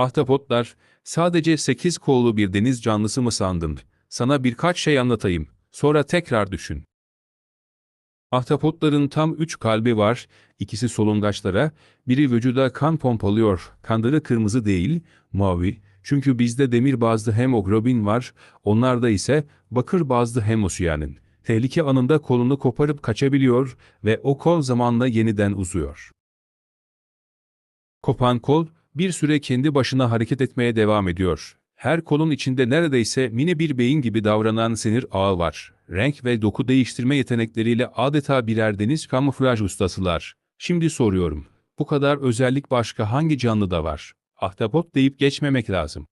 Ahtapotlar, sadece sekiz kollu bir deniz canlısı mı sandın? Sana birkaç şey anlatayım, sonra tekrar düşün. Ahtapotların tam üç kalbi var, ikisi solungaçlara, biri vücuda kan pompalıyor, kanları kırmızı değil, mavi, çünkü bizde demir bazlı hemoglobin var, onlarda ise bakır bazlı hemosiyanin. Tehlike anında kolunu koparıp kaçabiliyor ve o kol zamanla yeniden uzuyor. Kopan kol, bir süre kendi başına hareket etmeye devam ediyor. Her kolun içinde neredeyse mini bir beyin gibi davranan sinir ağı var. Renk ve doku değiştirme yetenekleriyle adeta birer deniz kamuflaj ustasılar. Şimdi soruyorum, bu kadar özellik başka hangi canlıda var? Ahtapot deyip geçmemek lazım.